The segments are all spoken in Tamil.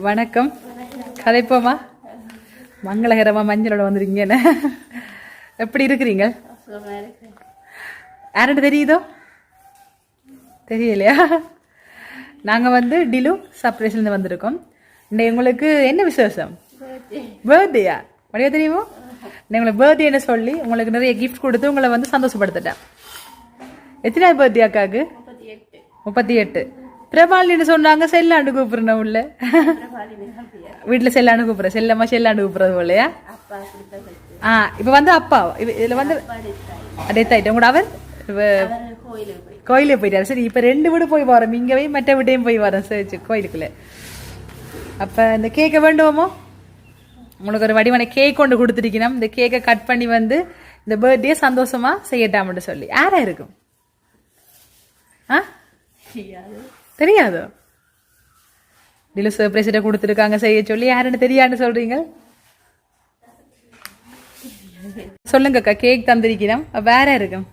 வணக்கம். கதைப்போமா மங்களகரமா மஞ்சளோட வந்துருக்கீங்கன்னு. எப்படி இருக்கிறீங்க? யார்கிட்ட தெரியுதோ? தெரியலையா? நாங்கள் வந்து டிலு சர்ப்ரைஸ்லேருந்து வந்திருக்கோம். இன்னைக்கு உங்களுக்கு என்ன விசேஷம்? பர்த்டேயா வழியா தெரியுமோ? எங்களை பர்த்டேன்னு சொல்லி உங்களுக்கு நிறைய கிஃப்ட் கொடுத்து உங்களை வந்து சந்தோஷப்படுத்திட்டேன். எத்தனாவது பர்த்டே அக்காவுக்கு முப்பத்தி எட்டு. பிரபாலின்னு சொன்னாங்க செல்லாண்டு கூப்பிடுறேன் உள்ள. வீட்டில் செல்லாண்டு கூப்பிடுறேன் செல்லம்மா செல்லாண்டு கூப்பிடுறது போலையா? ஆ இப்போ வந்து அப்பா இவ- இதுல வந்து டெத் ஆயிட்டோம் கூட அவர் கோயிலுக்கு போயிட்டாரு. சரி இப்போ ரெண்டு வீடு போய் வரோம். இங்கே போய் மற்ற வீட்டையும் போய் வரோம் சரி கோயிலுக்குள்ள. அப்போ இந்த கேக்கை வேண்டுவோமோ? உங்களுக்கு ஒரு வடிவான கேக் கொண்டு கொடுத்துருக்கணும். இந்த கேக்கை கட் பண்ணி வந்து இந்த பர்த்டே சந்தோஷமா செய்யட்டாமட்டு சொல்லி. யாரா இருக்கும்? ஆ? தெரியாது? டிலு சர்ப்ரைஸ்ட கொடுத்துருக்காங்க செய்ய சொல்லி யாருன்னு தெரியாதுன்னு சொல்றீங்க? சொல்லுங்கக்கா கேக் தந்திருக்கிறோம். வேற இருக்கும்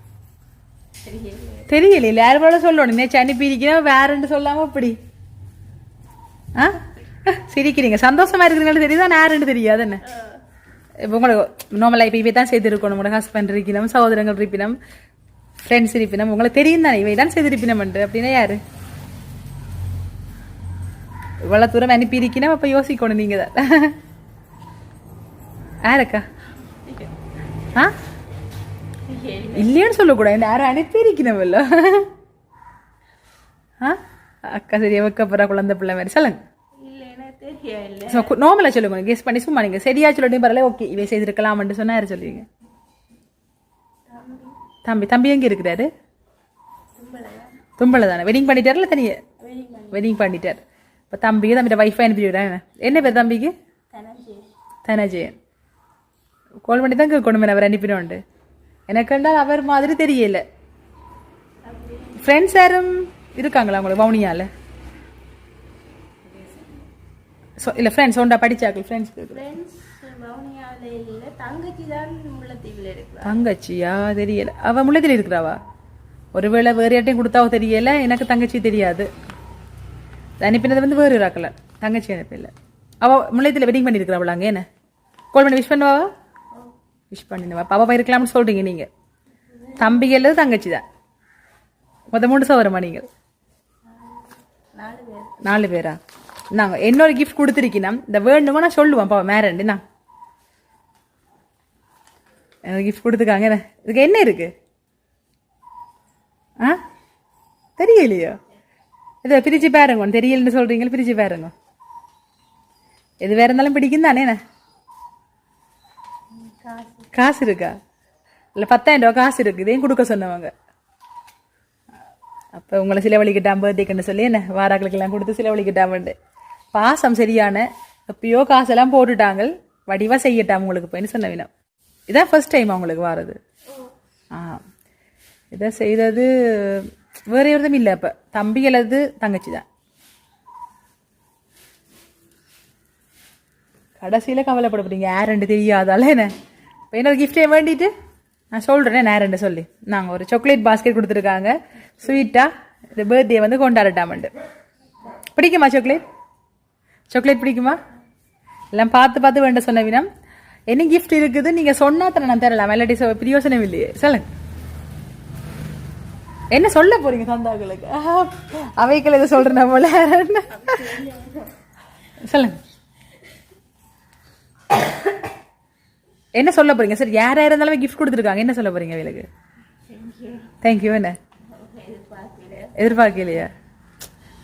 தெரியல இல்ல யாரு போல சொல்லணும். நேற்று அனுப்பியிருக்கிறோம் வேறன்னு சொல்லாம இப்படி. ஆ? சிரிக்கிறீங்க. சந்தோஷமா இருக்கிறீங்களா தெரியுதா யாருன்னு தெரியாது என்ன? இப்போ உங்களுக்கு நார்மலாக இப்போ இவை தான் செய்திருக்கணும். உங்களோட ஹஸ்பண்ட் இருக்கணும் சகோதரங்கள் இருப்பினம் ஃப்ரெண்ட்ஸ் இருப்பினம் உங்களுக்கு தெரியும் தானே இவை தான் செய்திருப்பினம் அப்படின்னா யாரு? தூரம் அனுப்பியிருக்கணும் அப்போ யோசிக்கணும் நீங்க தான். யாரக்கா? ஆ? இல்லையான்னு சொல்லக்கூடாது. யாரும் அனுப்பியிருக்கணும்ல ஆ? அக்கா சரியா வைக்கப்புறா குழந்தை பிள்ளை மாதிரி. சொல்லுங்க. நார்மலாக சொல்லுங்க. கெஸ் பண்ணி சும்மா நீங்க சரியா சொல்லிட்டு பரவாயில்ல ஓகே இவை செய்திருக்கலாம்னு சொன்னா யார் சொல்லுவீங்க? தம்பி தம்பி எங்க இருக்கிறாரு? தும்பல தானே வெட்டிங் பண்ணிட்டாருல தனியே? வெட்டிங் பண்ணிட்டார். இப்போ தம்பிக்கு தம்பிட்ட வைஃபை அனுப்பிவிடுறேன் என்ன பேர் தம்பிக்கு தனஜயன் கால் பண்ணி தான் கேட்கணும் அவர் அனுப்பினோண்டு எனக்கு கண்டால் அவர் மாதிரி தெரியல ஃப்ரெண்ட்ஸ் யாரும் இருக்காங்களா உங்களுக்கு வவுனியால சொ இல்லை ஃப்ரெண்ட்ஸ் ஒன்றா படிச்சாக்கள் ஃப்ரெண்ட்ஸ் தங்கச்சி தான் முள்ளத்தீவில் இருக்கிறா தங்கச்சியா தெரியல அவ முள்ளத்தில் இருக்கிறாவா ஒருவேளை வேறு யார்ட்டையும் கொடுத்தாவோ தெரியல எனக்கு தங்கச்சி தெரியாது அனுப்பினது வந்து வேறு ராக்கல தங்கச்சி அனுப்பில்ல அவ முள்ளத்தில் வெட்டிங் பண்ணியிருக்கிறாவளா அங்கே என்ன? கால் பண்ணி விஷ் பண்ணுவாவா? விஷ் பண்ணிடுவா. பாப்பா இருக்கலாம்னு நீங்கள் தம்பி அல்லது தங்கச்சி தான். மொத்த மூணு சவரமா நீங்கள்? நாலு பேர்? நாலு பேரா நாங்கள் என்னோட கிஃப்ட் கொடுத்துருக்கீங்க இந்த வேணுமா நான் சொல்லுவேன். பாவம் மேரண்டு நான் எனக்கு கிஃப்ட் கொடுத்துருக்காங்க. என்ன? இதுக்கு என்ன இருக்கு? ஆ? தெரியலையோ. இதை பிரிச்சு பாருங்க ஒன்று தெரியலன்னு சொல்கிறீங்களே பிரிச்சு பாருங்க எது வேறு இருந்தாலும் பிடிக்கும் தானேண்ணே காசு இருக்கா இல்லை பத்தாயிரம் ரூபா காசு இருக்கு இதையும் கொடுக்க சொன்னவங்க அப்போ உங்களை சிலவழிக்கிட்டான் பர்த்டேக்குன்னு சொல்லி என்ன வாராக்களுக்கெல்லாம் கொடுத்து சிலவழிக்கிட்டாமண்டு பாசம் சரியான எப்பயோ காசெல்லாம் போட்டுட்டாங்க வடிவாக செய்யட்டாம் உங்களுக்கு போயின்னு சொன்ன வினம் இதான் ஃபர்ஸ்ட் டைம் அவங்களுக்கு வாரது ஆ இதை செய்தது வேற எதுவும் இல்லை அப்போ. தம்பிகளது தங்கச்சி தான். கடைசியில் கவலைப்படப்படுறீங்க ரெண்டு தெரியாதால என்ன? இப்போ என்னோட கிஃப்டே வேண்டிட்டு? நான் சொல்கிறேன் நேரண்டு சொல்லி. நாங்கள் ஒரு சாக்லேட் பாஸ்கெட் கொடுத்துருக்காங்க. ஸ்வீட்டாக இந்த பர்த்டே வந்து கொண்டாடட்டாமண்டு பிடிக்குமா சாக்லேட் சாக்லேட் பிடிக்குமா? எல்லாம் பார்த்து பார்த்து வேண்ட சொன்ன வினம். என்ன கிஃப்ட் இருக்குது? நீங்கள் சொன்னா தானே நான் தரலாம்? இல்லாட்டி சொ- பிரியோசனம் இல்லையே. சொல்லுங்க. என்ன சொல்ல போறீங்க தந்தாக்களுக்கு? அவைகள் எது சொல்றேன் போல. சொல்லுங்க. என்ன சொல்ல போறீங்க? யார் யாரா இருந்தாலும் கிஃப்ட் கொடுத்துருக்காங்க. என்ன சொல்ல போறீங்க அவளுக்கு தேங்க்யூ என்ன? எதிர்பார்க்கலையா?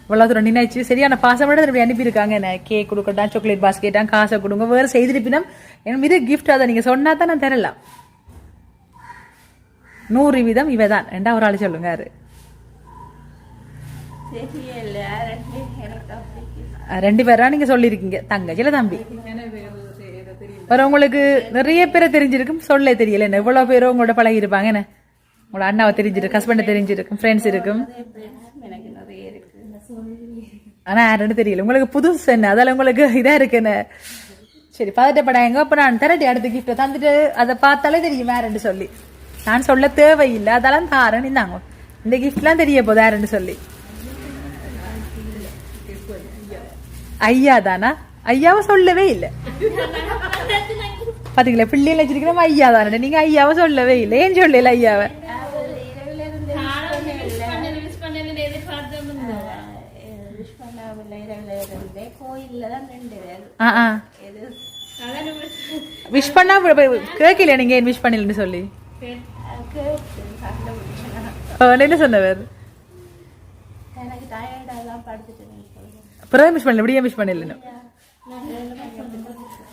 இவ்வளோ தூரம் நினைச்சு சரியான பாசமோட திருப்பி அனுப்பியிருக்காங்க. என்ன? கேக் கொடுக்கட்டான் சாக்லேட் பாஸ்கெட்டான் காசை கொடுங்க. வேறு செய்திருப்பினம் என் மீது கிஃப்ட் அதை நீங்கள் சொன்னா தான் நான் தரலாம். நூறு வீதம் இவ தான் ரெண்டா ஒரு ஆள் சொல்லுங்க யாரு ரெண்டு பேரா நீங்க சொல்லியிருக்கீங்க? தங்கச்சில தம்பி? உங்களுக்கு நிறைய பேரை தெரிஞ்சிருக்கும். சொல்ல தெரியல என்ன? எவ்வளவு பேரோ உங்களோட பழகி இருப்பாங்க என்ன? உங்களோட அண்ணாவை தெரிஞ்சிருக்கும் ஹஸ்பண்டை தெரிஞ்சிருக்கும் ஃப்ரெண்ட்ஸ் இருக்கும். ஆனா யாருன்னு தெரியல. உங்களுக்கு புதுசு என்ன? அதால உங்களுக்கு இதா இருக்கு என்ன? சரி பதட்டப்படாங்க அப்ப நான் தரட்டி அடுத்த கிஃப்ட் தந்துட்டு அதை பார்த்தாலே தெரியும் யாருன்னு சொல்லி. நான் சொல்ல தேவையில்லை. அதெல்லாம் தாரேன் இந்தாங்க. இந்த கிஃப்ட்லாம் தெரிய போகுது யாருன்னு சொல்லி. ஐயா தானா ஐயாவை சொல்லவே இல்லை. பாத்தீங்களா? பிள்ளைகள் வச்சிருக்கிறோம் ஐயா தானே நீங்க ஐயாவை சொல்லவே இல்லை. ஏன் சொல்லல ஐயாவை? விஷ் பண்ணா கேட்கல நீங்க? ஏன் விஷ் பண்ணலன்னு சொல்லி? என்ன சொன்னவர் பிறகு பண்ணல? இப்படியே விஷ் பண்ணல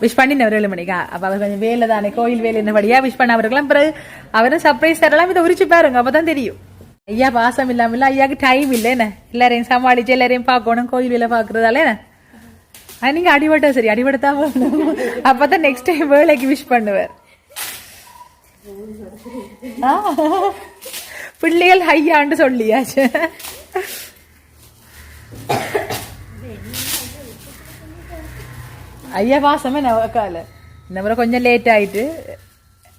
விஷ் பண்ணினவர் ஏழு மணிக்கா? அப்ப அவர் கொஞ்சம் வேலை தானே கோயில் வேலை என்னபடியா விஷ் பண்ண அவருக்கெல்லாம் பிறகு அவரும் சர்ப்ரைஸ் தரலாம். இதை உரிச்சு பாருங்க அப்பதான் தெரியும். ஐயா பாசம் இல்லாம இல்ல ஐயாக்கு டைம் இல்ல என்ன? எல்லாரையும் சமாளிச்சு எல்லாரையும் பார்க்கணும் கோயில் வேலை பாக்குறதால என்ன? ஆனா நீங்க அடிபட்டா சரி அடிபட்டா போகணும் அப்பதான் நெக்ஸ்ட் டைம் வேலைக்கு விஷ் பண்ணுவார் ஆ. பிள்ளைகள் ஐயான்னு சொல்லியாச்சு ஐயா பாசமே நவக்கால இந்த முறை கொஞ்சம் லேட் ஆயிட்டு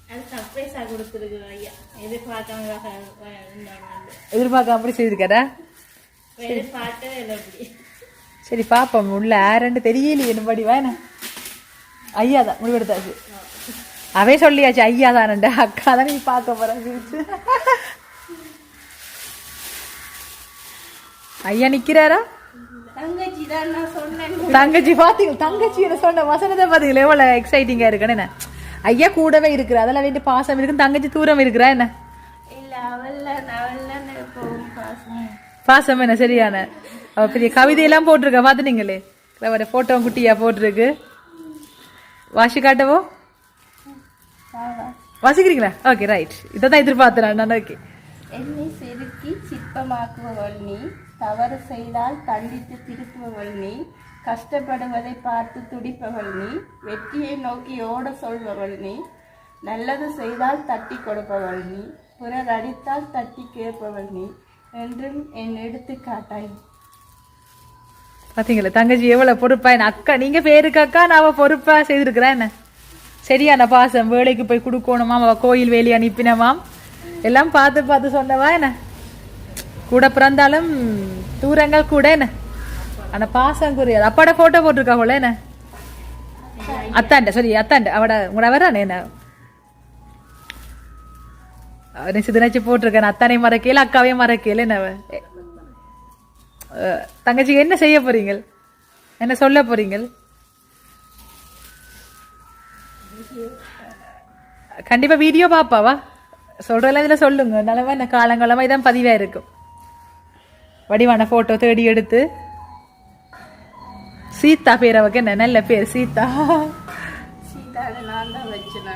அது சர்ப்ரைஸா கொடுத்துருக்கு ஐயா எதிர்பார்க்காம இருந்தாங்க எதிர்பார்க்காம அப்படி செய்திருக்காரா எதிர்பார்த்து இல்லை அப்படி சரி பாப்போம் உள்ள யாருன்னு தெரியலையே என்னபடி வேணா ஐயா தான் முடிவெடுத்தாச்சு அவன் சொல்லியாச்சு ஐயா தானண்ட அக்கா தான் நீ பார்க்க போற சிரிச்சு. ஐயா நிக்கிறாரா? தங்கச்சி தான் நான் சொன்னேன் தங்கச்சி பாத்தீங்க சொன்ன வசனத்தை பாத்தீங்களா? எவ்வளவு எக்ஸைட்டிங்கா இருக்குன்னு என்ன? ஐயா கூடவே இருக்கிற அதெல்லாம் வேண்டி பாசம் இருக்கு தங்கச்சி தூரம் இருக்கிறா என்ன? பாசம் என்ன சரியான? பெரிய கவிதையெல்லாம் போட்டிருக்கா பாத்துனீங்களே அவரை போட்டோ குட்டியா போட்டிருக்கு. வாசி காட்டவோ? வாசிக்கிறீங்களா? ஓகே ரைட் இதை தான் எதிர்பார்த்தேன் நான். ஓகே என்னை செதுக்கி சிற்பமாக்குபவள் நீ தவறு செய்தால் தண்டித்து திருப்புபவள் நீ கஷ்டப்படுவதை பார்த்து துடிப்பவள் நீ வெற்றியை நோக்கி ஓட சொல்பவள் நீ நல்லது செய்தால் தட்டி கொடுப்பவள் நீ பிறர் அடித்தால் தட்டி கேட்பவள் நீ என்றும் என் எடுத்துக்காட்டாய். பாத்தீங்களா தங்கச்சி எவ்வளவு பொறுப்பா? என்ன அக்கா நீங்க பேருக்கு அக்கா நான் அவ பொறுப்பா செய்திருக்கிறேன். என்ன சரியான பாசம் வேலைக்கு போய் கொடுக்கணுமாம் அவள் கோயில் வேலி அனுப்பினமாம் எல்லாம் பார்த்து பார்த்து சொன்னவா என்ன? கூட பிறந்தாலும் தூரங்கள் கூட என்ன? ஆனால் பாசம் குறையாது. அப்பாட ஃபோட்டோ போட்டிருக்கா போல என்ன? அத்தாண்ட சரி அத்தாண்ட. அவட உங்களோட வரானே என்ன? நிச்சு தினச்சு போட்டிருக்கேன் அத்தானை மறக்கையில் அக்காவையும் மறக்கையில் என்ன தங்கச்சி என்ன செய்ய போறீங்க என்ன சொல்ல போறீங்க கண்டிப்பா வீடியோ பாப்பாவா? சொல்றதெல்லாம் இதுல சொல்லுங்க. நிலமா என்ன காலங்காலமா இதான் பதிவா இருக்கும் வடிவான போட்டோ தேடி எடுத்து. சீதா பேர் அவக்கு என்ன? நல்ல பேர் சீதா.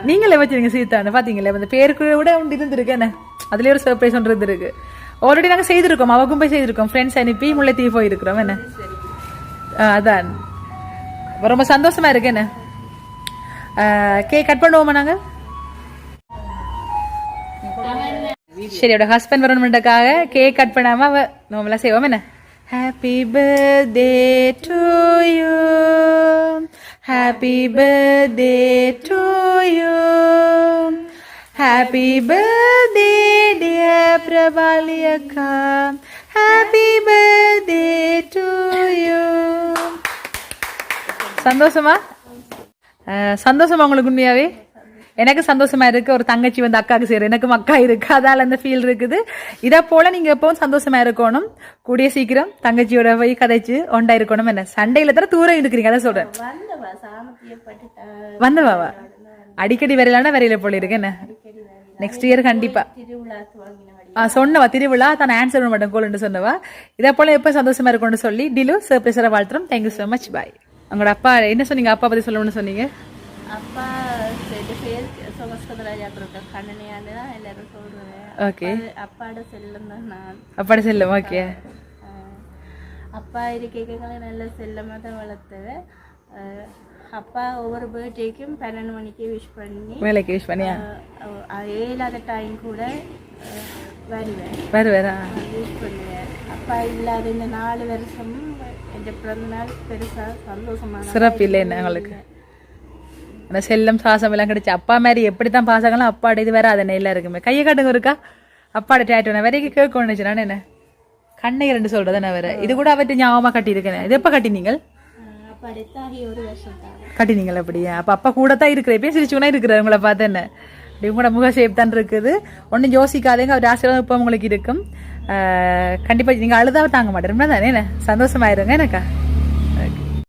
நீங்களே வச்சிருங்க சீதான்னு. பாத்தீங்களா? அந்த பேருக்கு விட ஒன்று இருந்திருக்கு. என்ன? அதுலயே ஒரு சர்ப்ரைஸ் ஒன்று இருந்திருக்கு. ஆல்ரெடி நாங்க செய்திருக்கோம். அவக்கும் போய் செய்திருக்கோம். ஃப்ரெண்ட்ஸ் அனுப்பி முல்லைத்தீவு போயிருக்கிறோம். என்ன? அதான். ரொம்ப சந்தோஷமா இருக்கு. என்ன? கேக் கட் பண்ணுவோமா நாங்க? சரி அவட ஹஸ்பண்ட் வரணுமென்றக்காக கேக் கட் பண்ணாம அவ நார்மலா செய்வோம். என்ன? Happy birthday to you happy birthday to you happy birthday dear Prabali அக்கா ஹாப்பி பர்த்டே டு யூ சந்தோஷமா? சந்தோஷமா உங்களுக்கு உண்மையாவே? எனக்கு சந்தோஷமா இருக்கு. ஒரு தங்கச்சி வந்து அக்காவுக்கு செய்யற எனக்கும் அக்கா இருக்கு. அதால அந்த ஃபீல் இருக்குது. இதை போல நீங்க எப்பவும் சந்தோஷமா இருக்கணும். கூடிய சீக்கிரம் தங்கச்சியோட போய் கதைச்சு ஒண்டா இருக்கணும் என்ன? சண்டையில தர தூரம் இருக்கிறீங்க அதான் சொல்றேன். வந்தவாவா அடிக்கடி வரையிலான வரையில போல இருக்கு. என்ன? நெக்ஸ்ட் இயர் கண்டிப்பா. சொன்னவா? திருவிழா. தான் ஆன்சர் பண்ண மாட்டேன். கோல்னு சொன்னவா? இதே போல எப்போ சந்தோஷமா இருக்கும்னு சொல்லி டிலு சர்ப்ரைஸரை வாழ்த்துறோம். Thank you so much bye உங்களோட அப்பா என்ன சொன்னீங்க? அப்பா பத்தி சொல்லணும்னு சொன்னீங்க? அப்பா ரெண்டு பேர் சுமஸ்கந்தராஜா கொடுத்த கண்ணனையான்னு தான் எல்லாரும் சொல்றேன் ஓகே அப்பாட செல்லம் தான் நான். அப்பாட செல்லும் ஓகே அப்பா இருக்கைகளை நல்ல செல்லமாக தான் வளர்த்தவன் ஆஹ் அப்பா ஒவ்வொரு பர்த்டேக்கும் பன்னெண்டு மணிக்கு விஷ் பண்ணி வேலைக்கு விஷ் பண்ணியா? இல்லாத டைம் கூட வருவேன். வேறா விஷ் பண்ணுவேன். அப்பா இல்லாத இந்த நாலு வருஷம் என் பிறந்த நாள் பெருசாக சந்தோஷமான சிறப்பு இல்லை என்ன உங்களுக்கு? அந்த செல்லம் சாசம் எல்லாம் கிடைச்சு அப்பா மாதிரி எப்படி தான் பாசங்களும் அப்பாட இது வேற அதனை எல்லாம் இருக்குமே. கையை காட்டுங்க இருக்கா அப்பாட டேட்டு நான் வரைக்கும் கேட்க ஒன்று நான் என்ன? கண்ணை ரெண்டு சொல்றது நான் வேற இது கூட அவர்கிட்ட ஞாபகமா கட்டியிருக்கேன். இது எப்போ கட்டினீங்க? அப்பா அடுத்தாகி ஒரு வருஷம் தான். கட்டினீங்களா அப்படியா அப்போ அப்பா கூட தான் இருக்கிற எப்பயும் சிரிச்சுனா இருக்கிறார் உங்களை பார்த்து என்ன? அப்படி உங்களோட முக ஷேப் தான் இருக்குது. ஒன்றும் யோசிக்காதீங்க அவர் ஆசீர்வாதம் இப்போ உங்களுக்கு இருக்கும். கண்டிப்பாக நீங்கள் அழுதா தாங்க மாட்டேன். தானே என்ன? சந்தோஷமாயிருங்க எனக்கா?